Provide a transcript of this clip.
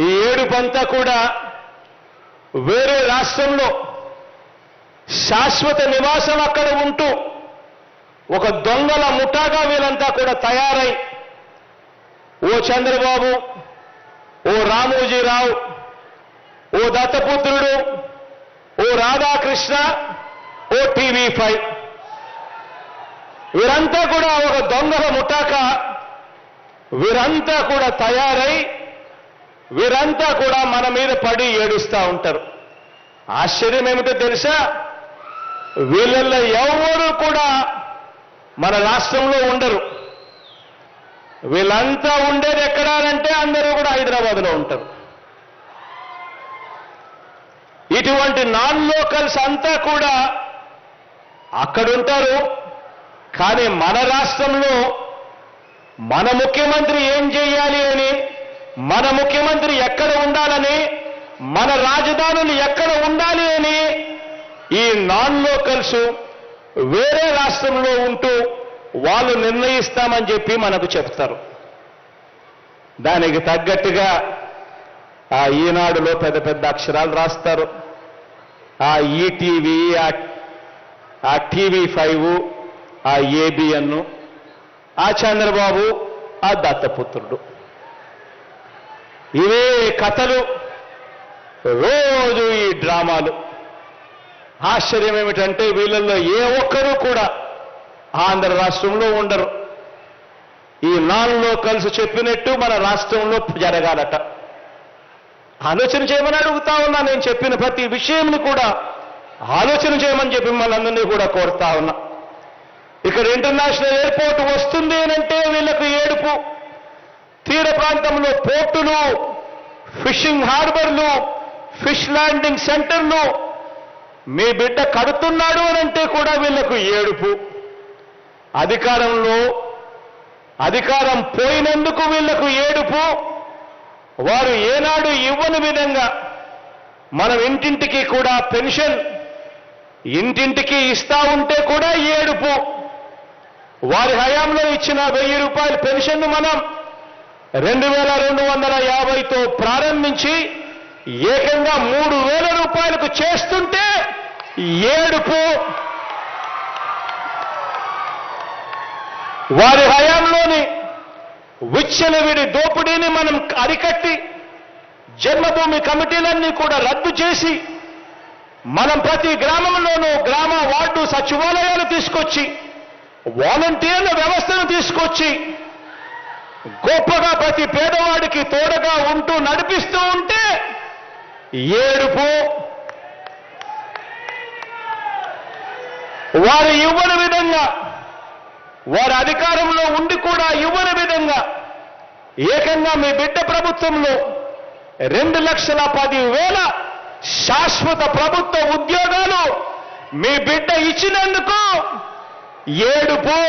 ఈ ఏడుపంతా కూడా వేరే రాష్ట్రంలో శాశ్వత నివాసం అక్కడ ఉంటూ ఒక దొంగల ముఠాగా వీళ్ళంతా కూడా తయారై ఓ చంద్రబాబు ఓ రామోజీరావు ఓ దత్తపుత్రుడు ఓ రాధాకృష్ణ ఓ టీవీ ఫైవ్. వీరంతా కూడా ఒక దొంగల ముఠాక వీరంతా కూడా తయారై వీరంతా కూడా మన మీద పడి ఏడుస్తూ ఉంటారు. ఆశ్చర్యం ఏమిటో తెలుసా? వీళ్ళల్లో ఎవరు కూడా మన రాష్ట్రంలో ఉండరు. వీళ్ళంతా ఉండేది ఎక్కడానంటే అందరూ కూడా హైదరాబాద్లో ఉంటారు. ఇటువంటి నాన్ లోకల్స్ అంతా కూడా అక్కడుంటారు. కానీ మన రాష్ట్రంలో మన ముఖ్యమంత్రి ఏం చేయాలి మన ముఖ్యమంత్రి ఎక్కడ ఉండాలని మన రాజధానులు ఎక్కడ ఉండాలి అని ఈ నాన్ లోకల్స్ వేరే రాష్ట్రంలో ఉంటూ వాళ్ళు నిర్ణయిస్తామని చెప్పి మనకు చెప్తారు. దానికి తగ్గట్టుగా ఆ ఈనాడులో పెద్ద పెద్ద అక్షరాలు రాస్తారు. ఆ ఈటీవీ ఆ టీవీ ఫైవ్ ఆ ఏబిఎన్ ఆ చంద్రబాబు ఆ దత్తపుత్రుడు. ఇవే కథలు. రోజు ఈ డ్రామాలు. ఆశ్చర్యం ఏమిటంటే వీళ్ళల్లో ఏ ఒక్కరూ కూడా ఆంధ్ర రాష్ట్రంలో ఉండరు. ఈ నాన్ కలిసి చెప్పినట్టు మన రాష్ట్రంలో జరగాలట. ఆలోచన చేయమని అడుగుతా ఉన్నా నేను చెప్పిన ప్రతి విషయంని కూడా ఆలోచన చేయమని చెప్పి మనందరినీ కూడా కోరుతా ఉన్నా. ఇక్కడ ఇంటర్నేషనల్ ఎయిర్పోర్ట్ వస్తుంది ప్రాంతంలో పోర్టులు ఫిషింగ్ హార్బర్లు ఫిష్ ల్యాండింగ్ సెంటర్లు. మీ బిడ్డ కడుతున్నాడు అనంటే అంటే కూడా వీళ్ళకు ఏడుపు. అధికారంలో అధికారం పోయినందుకు వీళ్ళకు ఏడుపు. వారు ఏనాడు ఇవ్వని విధంగా మనం ఇంటింటికి కూడా పెన్షన్ ఇంటింటికి ఇస్తా ఉంటే కూడా ఏడుపు. వారి హయాంలో ఇచ్చిన వెయ్యి రూపాయల పెన్షన్ను మనం రెండు వేల రెండు వందల యాభైతో ప్రారంభించి ఏకంగా మూడు వేల రూపాయలకు చేస్తుంటే ఏడుపు. వారి హయాంలోని విచ్చలవిడి దోపిడీని మనం అరికట్టి జన్మభూమి కమిటీలన్నీ కూడా రద్దు చేసి మనం ప్రతి గ్రామంలోనూ గ్రామ వార్డు సచివాలయాలు తీసుకొచ్చి వాలంటీర్ల వ్యవస్థను తీసుకొచ్చి గొప్పగా ప్రతి పేదవాడికి తోడుగా ఉంటూ నడిపిస్తూ ఉంటే ఏడుపు. వారు ఇవ్వని విధంగా వారి అధికారంలో ఉండి కూడా ఇవ్వని విధంగా ఏకంగా మీ బిడ్డ ప్రభుత్వంలో రెండు లక్షల పది వేల శాశ్వత ప్రభుత్వ ఉద్యోగాలు మీ బిడ్డ ఇచ్చినందుకు ఏడుపు.